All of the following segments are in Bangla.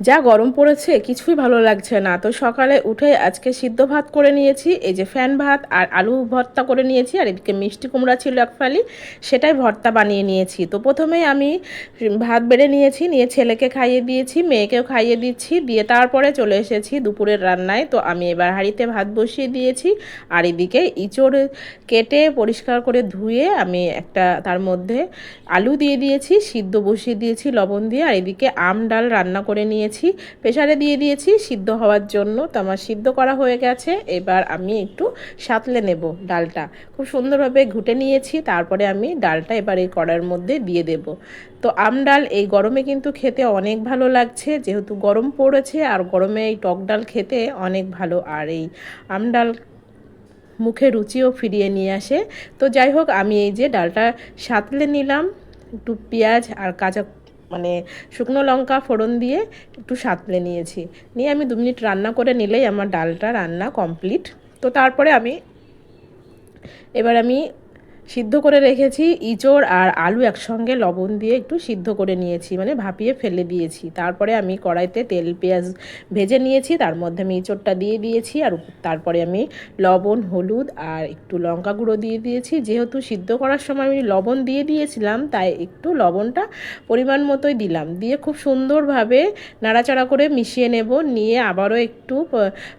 যা গরম পড়েছে, কিছুই ভালো লাগছে না। তো সকালে উঠে আজকে সিদ্ধ ভাত করে নিয়েছি, এই যে ফ্যান ভাত আর আলু ভর্তা করে নিয়েছি, আর এদিকে মিষ্টি কুমড়া ছিল এক ফালি, সেটাই ভর্তা বানিয়ে নিয়েছি। তো প্রথমে আমি ভাত বেড়ে নিয়েছি, নিয়ে ছেলেকে খাইয়ে দিয়েছি, মেয়েকেও খাইয়ে দিচ্ছি, দিয়ে তারপরে চলে এসেছি দুপুরের রান্নায়। তো আমি এবার হাঁড়িতে ভাত বসিয়ে দিয়েছি, আর এদিকে ইঁচড় কেটে পরিষ্কার করে ধুয়ে আমি একটা তার মধ্যে আলু দিয়ে দিয়েছি, সিদ্ধ বসিয়ে দিয়েছি লবণ দিয়ে, আর এদিকে আম ডাল রান্না করে নিয়ে নিয়েছি। প্রেশারে দিয়ে দিয়েছি, সিদ্ধ হওয়ার জন্য। তো আমার সিদ্ধ করা হয়ে গেছে। এবার আমি একটু সাতলে নেব ডালটা। খুব সুন্দরভাবে ঘুটে নিয়েছি। তারপরে আমি ডালটা এবার এই কড়ার মধ্যে দিয়ে দেব। তো আম ডাল এই গরমে কিন্তু খেতে অনেক ভালো লাগছে। যেহেতু গরম পড়েছে আর গরমে এই টক ডাল খেতে অনেক ভালো। আর এই আম ডাল মুখে রুচিও ফিরিয়ে নিয়ে আসে। তো যাই হোক, আমি এই যে ডালটা সাতলে নিলাম। একটু পেঁয়াজ আর কাঁচা মানে শুকনো লঙ্কা ফোড়ন দিয়ে একটু সাঁতলে নিয়েছি। নিয়ে আমি দু মিনিট রান্না করে নিলেই আমার ডালটা রান্না কমপ্লিট। তো তারপরে আমি, এবার আমি সিদ্ধ করে রেখেছি, ইঁচড় আর আলু একসঙ্গে লবণ দিয়ে একটু সিদ্ধ করে নিয়েছি মানে ভাপিয়ে ফেলে দিয়েছি। তারপরে আমি কড়াইতে তেল, পেঁয়াজ ভেজে নিয়েছি, তার মধ্যে আমি ইঁচড়টা দিয়ে দিয়েছি আর তারপরে আমি লবণ, হলুদ আর একটু লঙ্কা গুঁড়ো দিয়ে দিয়েছি। যেহেতু সিদ্ধ করার সময় আমি লবণ দিয়ে দিয়েছিলাম, তাই একটু লবণটা পরিমাণ মতোই দিলাম। দিয়ে খুব সুন্দরভাবে নাড়াচাড়া করে মিশিয়ে নেব, নিয়ে আবারও একটু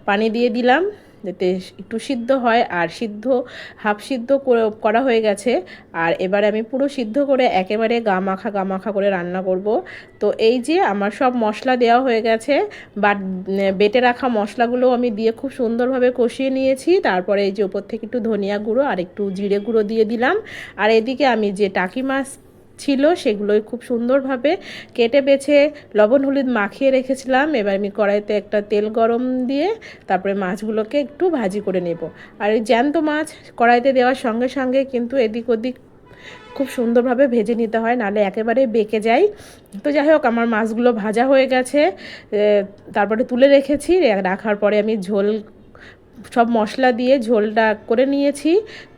পানি দিয়ে দিলাম। যাতে একটু সিদ্ধ হয় আর সিদ্ধ, হাফ সিদ্ধ করা হয়ে গেছে। আর এবারে আমি পুরো সিদ্ধ করে একেবারে গা মাখা গা মাখা করে রান্না করব। তো এই যে আমার সব মশলা দেওয়া হয়ে গেছে, বাট বেটে রাখা মশলাগুলো আমি দিয়ে খুব সুন্দরভাবে কষিয়ে নিয়েছি। তারপরে এই যে ওপর থেকে একটু ধনিয়া গুঁড়ো আর একটু জিরে গুঁড়ো দিয়ে দিলাম। আর এদিকে আমি যে টাকি মাছ ছিল, সেগুলোই খুব সুন্দরভাবে কেটে বেছে লবণ, হলুদ মাখিয়ে রেখেছিলাম। এবার আমি কড়াইতে একটা তেল গরম দিয়ে তারপরে মাছগুলোকে একটু ভাজি করে নেব। আর এই জ্যান্ত মাছ কড়াইতে দেওয়ার সঙ্গে সঙ্গে কিন্তু এদিক ওদিক খুব সুন্দরভাবে ভেজে নিতে হয়, নাহলে একেবারে বেঁকে যায়। তো যাই হোক, আমার মাছগুলো ভাজা হয়ে গেছে। তারপরে তুলে রেখেছি। রাখার পরে আমি ঝোল সব মশলা দিয়ে ঝোলটা করে নিয়েছি।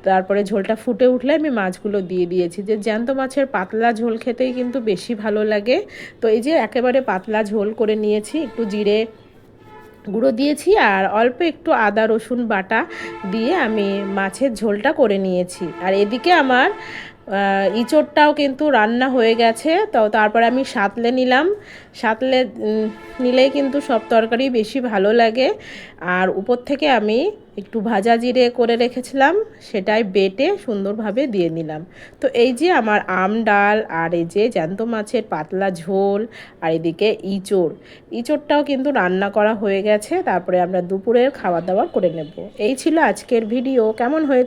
তারপরে ঝোলটা ফুটে উঠলে আমি মাছগুলো দিয়ে দিয়েছি। যে জ্যান্ত মাছের পাতলা ঝোল খেতেই কিন্তু বেশি ভালো লাগে। তো এই যে একেবারে পাতলা ঝোল করে নিয়েছি, একটু জিরে গুঁড়ো দিয়েছি আর অল্প একটু আদা, রসুন বাটা দিয়ে আমি মাছের ঝোলটা করে নিয়েছি। আর এদিকে আমার ইঁচড়টাও কিন্তু রান্না হয়ে গেছে। তো তারপরে আমি সাতলে নিলাম। সাতলে নিলেই কিন্তু সব তরকারি বেশি ভালো লাগে। আর উপর থেকে আমি একটু ভাজা জিরে করে রেখেছিলাম, সেটাই বেটে সুন্দরভাবে দিয়ে নিলাম। তো এই যে আমার আম ডাল আর এই যে জ্যান্ত মাছের পাতলা ঝোল আর এদিকে ইঁচড়। ইঁচড়টাও কিন্তু রান্না করা হয়ে গেছে। তারপরে আমরা দুপুরের খাওয়া দাওয়া করে নেব। এই ছিল আজকের ভিডিও। কেমন হয়েছে?